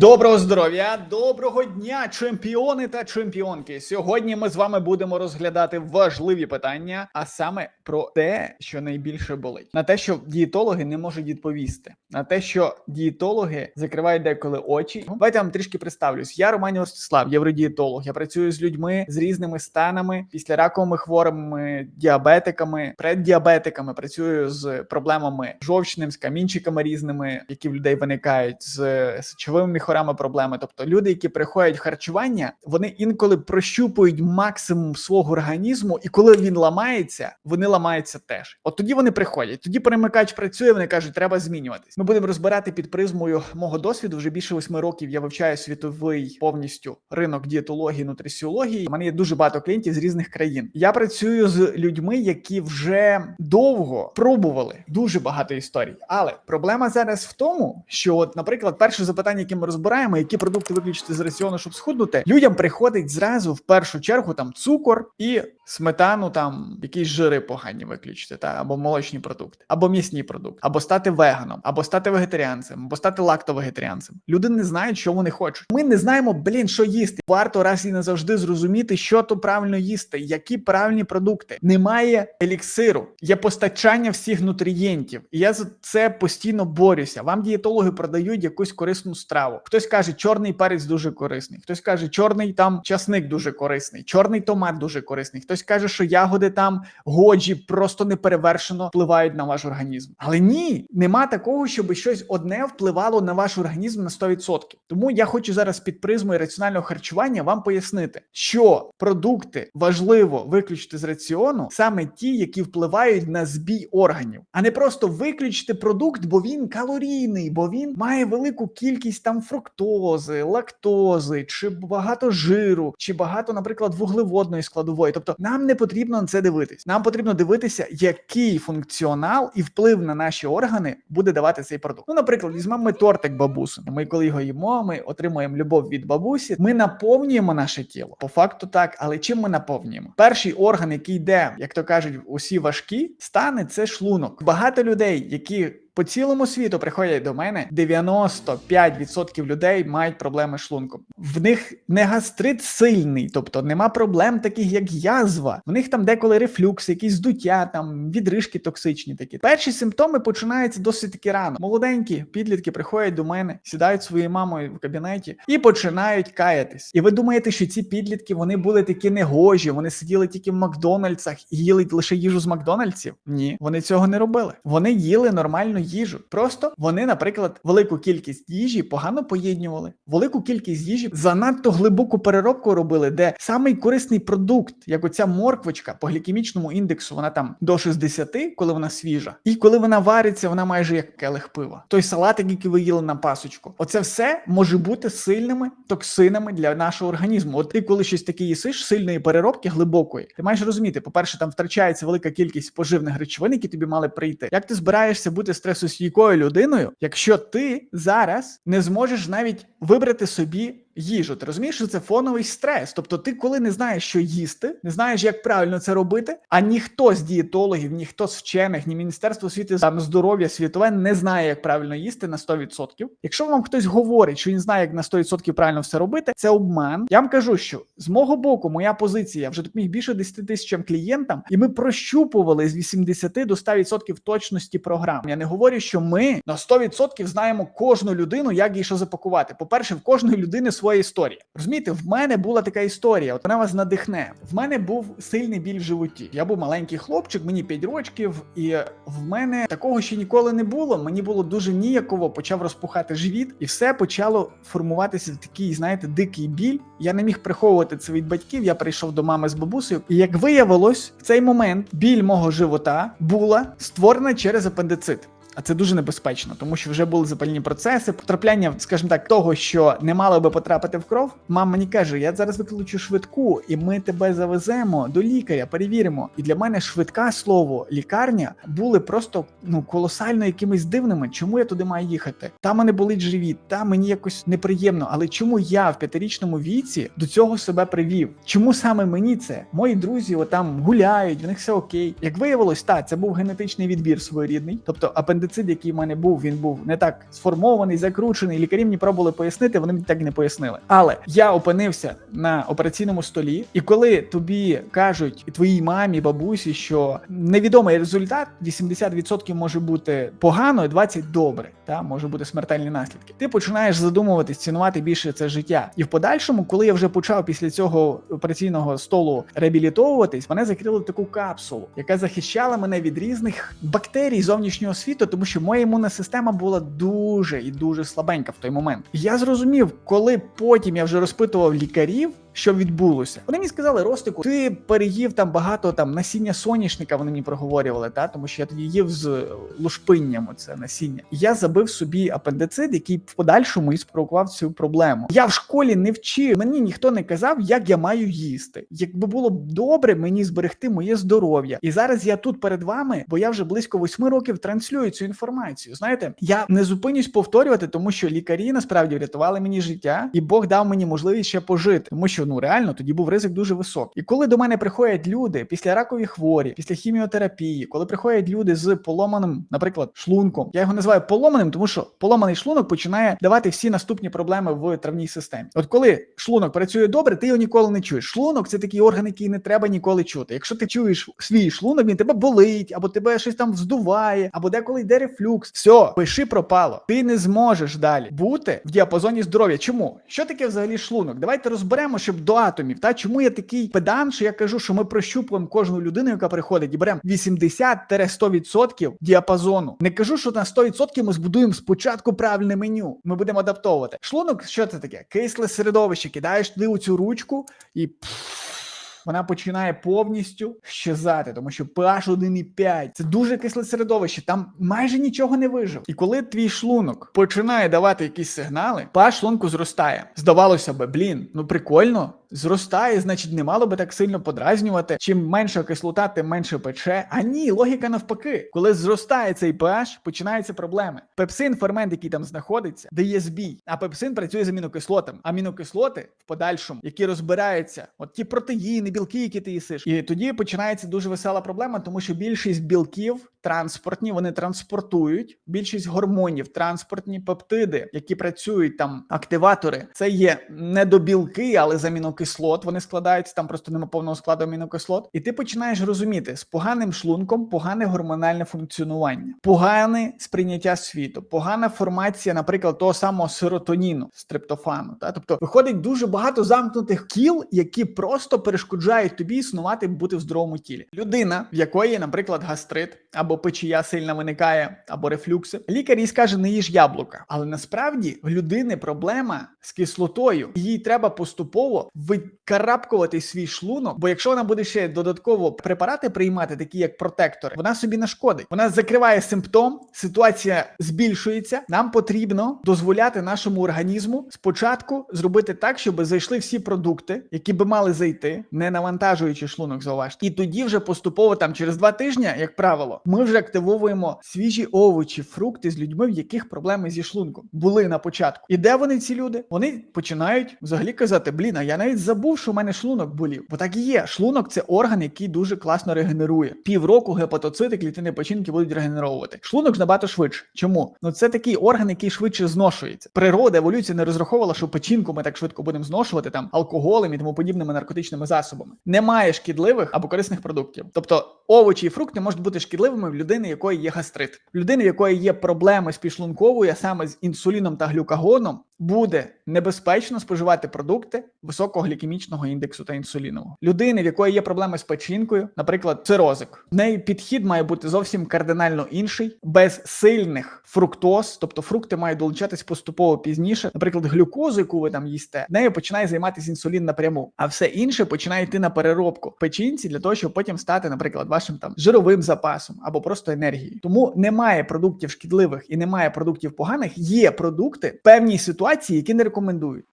Доброго здоров'я, доброго дня, чемпіони та чемпіонки. Сьогодні ми з вами будемо розглядати важливі питання, а саме про те, що найбільше болить, на те, що дієтологи не можуть відповісти, на те, що дієтологи закривають деколи очі. Давайте вам трішки представлюсь. Я Роман Ростислав, євродієтолог. Я працюю з людьми з різними станами, післяраковими хворими, діабетиками, преддіабетиками. Працюю з проблемами жовчним, з камінчиками різними, які в людей виникають з сечовими міхорами проблеми. Тобто люди, які приходять харчування, вони інколи прощупують максимум свого організму, і коли він ламається, вони ламаються теж. От тоді вони приходять. Тоді перемикач працює. Вони кажуть, треба змінюватись. Ми будемо розбирати під призмою мого досвіду. Вже більше восьми років я вивчаю світовий повністю ринок дієтології, нутрисіології. У мене є дуже багато клієнтів з різних країн. Я працюю з людьми, які вже довго пробували дуже багато історій. Але проблема зараз в тому, що, от, наприклад, перше запитання, яке ми розбираємо, які продукти виключити з раціону, щоб схуднути, людям приходить зразу в першу чергу там цукор і сметану, там якісь жири погані виключити, та або молочні продукти, або м'ясні продукти, або стати веганом, або стати вегетаріанцем, або стати лактовегетаріанцем. Люди не знають, що вони хочуть. Ми не знаємо, блін, що їсти. Варто раз і назавжди зрозуміти, що то правильно їсти, які правильні продукти. Немає еліксиру, є постачання всіх нутрієнтів. І я за це постійно борюся. Вам дієтологи продають якусь корисну страву. Хтось каже, чорний перець дуже корисний, хтось каже, чорний там часник дуже корисний, чорний томат дуже корисний. Хтось каже, що ягоди там годжі просто неперевершено впливають на ваш організм. Але ні, нема такого, щоб щось одне впливало на ваш організм на 100%. Тому я хочу зараз під призмою раціонального харчування вам пояснити, що продукти важливо виключити з раціону саме ті, які впливають на збій органів, а не просто виключити продукт, бо він калорійний, бо він має велику кількість там фруктози, лактози, чи багато жиру, чи багато, наприклад, вуглеводної складової. Тобто нам не потрібно на це дивитись. Нам потрібно дивитися, який функціонал і вплив на наші органи буде давати цей продукт. Ну, наприклад, візьмемо ми тортик бабусу. Ми, коли його їмо, ми отримуємо любов від бабусі. Ми наповнюємо наше тіло. По факту так, але чим ми наповнюємо? Перший орган, який йде, як то кажуть, усі важкі стани, це шлунок. Багато людей, які по цілому світу приходять до мене 95% людей мають проблеми з шлунком. В них не гастрит сильний, тобто нема проблем таких, як язва. В них там деколи рефлюкс, якісь здуття, там відрижки токсичні. Такі перші симптоми починаються досить таки рано. Молоденькі підлітки приходять до мене, сідають своєю мамою в кабінеті і починають каятись. І ви думаєте, що ці підлітки вони були такі негожі, вони сиділи тільки в Макдональдсах і їли лише їжу з Макдональдсів? Ні, вони цього не робили. Вони їли нормальну їжу. Просто вони, наприклад, велику кількість їжі погано поєднювали. Велику кількість їжі занадто глибоку переробку робили, де самий корисний продукт, як оця морквочка по глікемічному індексу, вона там до 60, коли вона свіжа, і коли вона вариться, вона майже як келих пива. Той салатик, який ви їли на пасочку, оце все може бути сильними токсинами для нашого організму. От ти, коли щось таке їсиш, сильної переробки глибокої, ти маєш розуміти, по-перше, там втрачається велика кількість поживних речовин, які тобі мали прийти. Як ти збираєшся бути стресостійкою людиною, якщо ти зараз не зможеш навіть вибрати собі їжу. Ти розумієш, що це фоновий стрес. Тобто, ти, коли не знаєш, що їсти, не знаєш, як правильно це робити, а ніхто з дієтологів, ніхто з вчених, ні Міністерство освіти там здоров'я світове не знає, як правильно їсти на 100%. Якщо вам хтось говорить, що він знає, як на 100% правильно все робити, це обман. Я вам кажу, що з мого боку, моя позиція вже допоміг більше 10 тисячам клієнтам, і ми прощупували з 80 до 100% точності програм. Я не говорю, що ми на 100% знаємо кожну людину, як їй що запакувати. По перше, в кожної людини своя історія. Розумієте, в мене була така історія. От вона вас надихне. В мене був сильний біль в животі. Я був маленький хлопчик, мені 5 років, і в мене такого ще ніколи не було. Мені було дуже ніяково, почав розпухати живіт, і все почало формуватися такий, знаєте, дикий біль. Я не міг приховувати це від батьків. Я прийшов до мами з бабусею. І як виявилось, в цей момент біль мого живота була створена через апендицит. А це дуже небезпечно, тому що вже були запальні процеси, потрапляння, скажімо так, того, що не мало би потрапити в кров. Мама мені каже: я зараз викличу швидку, і ми тебе завеземо до лікаря, перевіримо. І для мене швидка слово лікарня були просто ну колосально якимись дивними. Чому я туди маю їхати? Там мене болить живіт, там мені якось неприємно. Але чому я в п'ятирічному віці до цього себе привів? Чому саме мені це? Мої друзі отам гуляють, в них все окей. Як виявилось, так, це був генетичний відбір своєрідний, тобто апендицит апендицит, який в мене був, він був не так сформований, закручений. Лікарі мені пробували пояснити, вони мені так і не пояснили. Але я опинився на операційному столі, і коли тобі кажуть твоїй мамі, бабусі, що невідомий результат 80% може бути погано, і 20% добре, та може бути смертельні наслідки. Ти починаєш задумуватись, цінувати більше це життя. І в подальшому, коли я вже почав після цього операційного столу реабілітовуватись, мене закрили таку капсулу, яка захищала мене від різних бактерій зовнішнього світу, тому що моя імунна система була дуже і дуже слабенька в той момент. Я зрозумів, коли потім я вже розпитував лікарів. Що відбулося? Вони мені сказали, Ростику, ти переїв там багато там насіння соняшника. Вони мені проговорювали, та тому що я тоді їв з лушпинням це насіння. Я забив собі апендицит, який в подальшому і спровокував цю проблему. Я в школі не вчив. Мені ніхто не казав, як я маю їсти. Якби було добре мені зберегти моє здоров'я. І зараз я тут перед вами, бо я вже близько восьми років транслюю цю інформацію. Знаєте, я не зупинюсь повторювати, тому що лікарі насправді врятували мені життя, і Бог дав мені можливість ще пожити, тому що ну реально тоді був ризик дуже високий. І коли до мене приходять люди після ракові хворі, після хіміотерапії, коли приходять люди з поломаним, наприклад, шлунком, я його називаю поломаним, тому що поломаний шлунок починає давати всі наступні проблеми в травній системі. От коли шлунок працює добре, ти його ніколи не чуєш. Шлунок це такий орган, який не треба ніколи чути. Якщо ти чуєш свій шлунок, він тебе болить, або тебе щось там вздуває, або деколи йде рефлюкс. Все, пиши пропало. Ти не зможеш далі бути в діапазоні здоров'я. Чому? Що таке взагалі шлунок? Давайте розберемо, щоб до атомів. Та чому я такий педан, що я кажу, що ми прощупуємо кожну людину, яка приходить, і беремо 80-100% діапазону. Не кажу, що на 100% ми збудуємо спочатку правильне меню. Ми будемо адаптовувати. Шлунок, що це таке? Кисле середовище. Кидаєш туди у цю ручку і. Вона починає повністю щезати, тому що pH 1,5 це дуже кисле середовище, там майже нічого не вижив. І коли твій шлунок починає давати якісь сигнали, pH шлунку зростає. Здавалося би, блін, ну прикольно. Зростає, значить, не мало би так сильно подразнювати. Чим менша кислота, тим менше пече. А ні, логіка навпаки. Коли зростає цей pH, починаються проблеми. Пепсин, фермент, який там знаходиться, дає збій. А пепсин працює з амінокислотами. Амінокислоти в подальшому, які розбираються, от ті протеїни, білки, які ти їсиш. І тоді починається дуже весела проблема, тому що більшість білків транспортні, вони транспортують. Більшість гормонів, транспортні пептиди, які працюють там, активатори, це є не до білки, але з амінокислот. Вони складаються там, просто нема повного складу амінокислот. І ти починаєш розуміти з поганим шлунком, погане гормональне функціонування, погане сприйняття світу, погана формація, наприклад, того самого серотоніну, стриптофану. Та тобто виходить дуже багато замкнутих кіл, які просто перешкоджають тобі існувати, бути в здоровому тілі. Людина, в якої, наприклад, гастрит або печія сильно виникає, або рефлюкси, лікар їй скаже, не їж яблука. Але насправді в людини проблема з кислотою. Їй треба поступово викарабкувати свій шлунок, бо якщо вона буде ще додатково препарати приймати, такі як протектори, вона собі нашкодить. Вона закриває симптом, ситуація збільшується. Нам потрібно дозволяти нашому організму спочатку зробити так, щоб зайшли всі продукти, які би мали зайти, не навантажуючи шлунок, зауважте. І тоді вже поступово там через два тижні, як правило, ми вже активовуємо свіжі овочі, фрукти з людьми, в яких проблеми зі шлунком були на початку. І де вони ці люди? Вони починають взагалі казати: блін, а я навіть забув, що у мене шлунок болів. Бо так і є. Шлунок це орган, який дуже класно регенерує. Півроку гепатоцити, клітини печінки будуть регенеровувати. Шлунок ж набагато швидше. Чому? Ну це такий орган, який швидше зношується. Природа, еволюція не розраховувала, що печінку ми так швидко будемо зношувати там алкоголем і тому подібними наркотичними засобами. Немає шкідливих або корисних продуктів. Тобто овочі і фрукти можуть бути шкідливими в людини, якої є гастрит, в людини, в якої є проблеми з підшлунковою, а саме з інсуліном та глюкагоном, буде небезпечно споживати продукти високого глікемічного індексу та інсулінового. Людини, в якої є проблеми з печінкою, наприклад, цирозик, в неї підхід має бути зовсім кардинально інший, без сильних фруктоз, тобто фрукти мають долучатись поступово пізніше. Наприклад, глюкозу, яку ви там їсте, нею починає займатися інсулін напряму, а все інше починає йти на переробку печінці для того, щоб потім стати, наприклад, вашим там жировим запасом або просто енергією. Тому немає продуктів шкідливих і немає продуктів поганих. Є продукти в певній ситуації, які не рекомендують.